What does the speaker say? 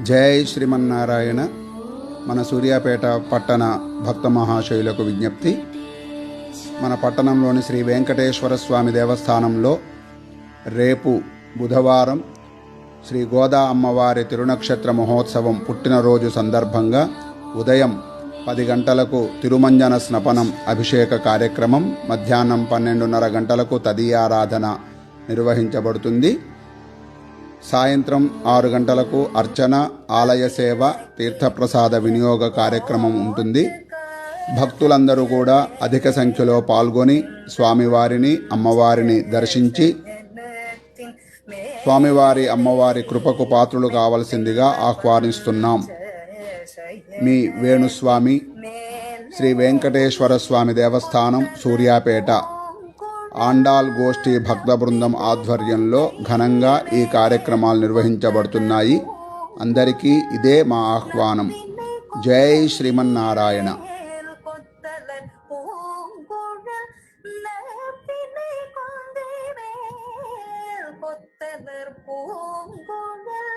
జై శ్రీమన్నారాయణ. మన సూర్యాపేట పట్టణ భక్త మహాశయులకు విజ్ఞప్తి. మన పట్టణంలోని శ్రీ వెంకటేశ్వర స్వామి దేవస్థానంలో రేపు బుధవారం శ్రీ గోదా అమ్మవారి తిరునక్షత్ర మహోత్సవం పుట్టినరోజు సందర్భంగా ఉదయం పది గంటలకు తిరుమంజన స్నపనం అభిషేక కార్యక్రమం మధ్యాహ్నం పన్నెండున్నర గంటలకు తదీయారాధన నిర్వహించబడుతుంది. సాయంత్రం ఆరు గంటలకు అర్చన ఆలయ సేవ తీర్థప్రసాద వినియోగ కార్యక్రమం ఉంటుంది. భక్తులందరూ కూడా అధిక సంఖ్యలో పాల్గొని స్వామివారిని అమ్మవారిని దర్శించి స్వామివారి అమ్మవారి కృపకు పాత్రులు కావలసిందిగా ఆహ్వానిస్తున్నాం. మీ వేణుస్వామి శ్రీ వెంకటేశ్వర స్వామి దేవస్థానం సూర్యాపేట. ఆండాల్ గోష్ఠి భక్త బృందం ఆధ్వర్యంలో ఘనంగా ఈ కార్యక్రమాలు నిర్వహించబడుతున్నాయి అందరికీ ఇదే మా ఆహ్వానం జై శ్రీమన్నారాయణ கொத்தலர் பூங்குழல் நப்பினை கொந்திமேல் கொத்தலர் பூங்குழல்